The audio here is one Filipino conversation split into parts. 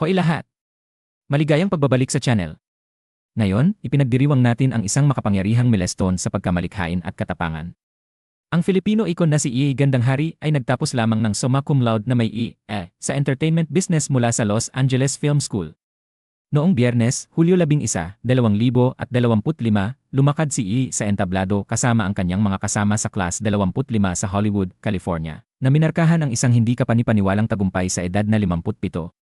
Hoy lahat! Maligayang pagbabalik sa channel. Ngayon, ipinagdiriwang natin ang isang makapangyarihang milestone sa pagkamalikhain at katapangan. Ang Filipino ikon na si E. Gandang-Hari ay nagtapos lamang ng summa cum laude na may E. E. sa entertainment business mula sa Los Angeles Film School. Noong biyernes, Hulyo 11, 2025, lumakad si E. sa entablado kasama ang kanyang mga kasama sa class 25 sa Hollywood, California, na minarkahan ang isang hindi kapanipaniwalang tagumpay sa edad na 57.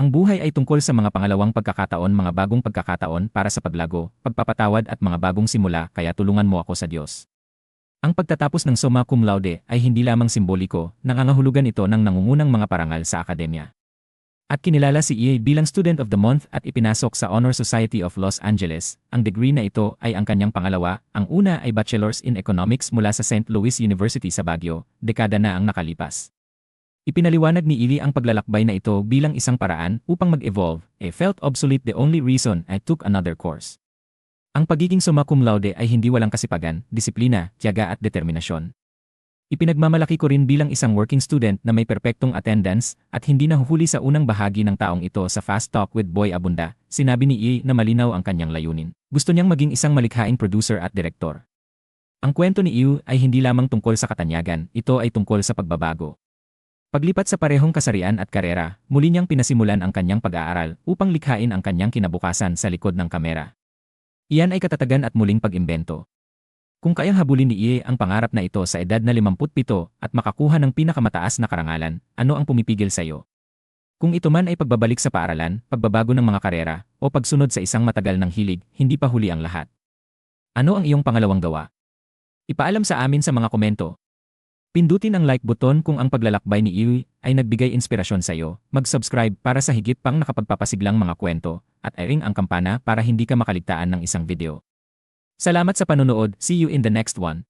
Ang buhay ay tungkol sa mga pangalawang pagkakataon, mga bagong pagkakataon para sa paglago, pagpapatawad at mga bagong simula kaya tulungan mo ako sa Diyos. Ang pagtatapos ng summa cum laude ay hindi lamang simboliko, nangangahulugan ito ng nangungunang mga parangal sa akademya. At kinilala si EA bilang Student of the Month at ipinasok sa Honor Society of Los Angeles. Ang degree na ito ay ang kanyang pangalawa, ang una ay Bachelor's in Economics mula sa St. Louis University sa Baguio, dekada na ang nakalipas. Ipinaliwanag ni Ili ang paglalakbay na ito bilang isang paraan upang mag-evolve, e felt obsolete the only reason I took another course. Ang pagiging summa cum laude ay hindi walang kasipagan, disiplina, tiyaga at determinasyon. Ipinagmamalaki ko rin bilang isang working student na may perpektong attendance at hindi nahuhuli sa unang bahagi ng taong ito sa Fast Talk with Boy Abunda, sinabi ni E na malinaw ang kanyang layunin. Gusto niyang maging isang malikhaing producer at direktor. Ang kwento ni Iu ay hindi lamang tungkol sa katanyagan, ito ay tungkol sa pagbabago. Paglipat sa parehong kasarian at karera, muli niyang pinasimulan ang kanyang pag-aaral upang likhain ang kanyang kinabukasan sa likod ng kamera. Iyan ay katatagan at muling pag-imbento. Kung kayang habulin ni Ie ang pangarap na ito sa edad na 57 at makakuha ng pinakamataas na karangalan, ano ang pumipigil sa iyo? Kung ito man ay pagbabalik sa paaralan, pagbabago ng mga karera, o pagsunod sa isang matagal ng hilig, hindi pa huli ang lahat. Ano ang iyong pangalawang gawa? Ipaalam sa amin sa mga komento. Pindutin ang like button kung ang paglalakbay ni Iwi ay nagbigay inspirasyon sa iyo. Mag-subscribe para sa higit pang nakapagpapasiglang mga kwento at i-ring ang kampana para hindi ka makaligtaan ng isang video. Salamat sa panonood. See you in the next one.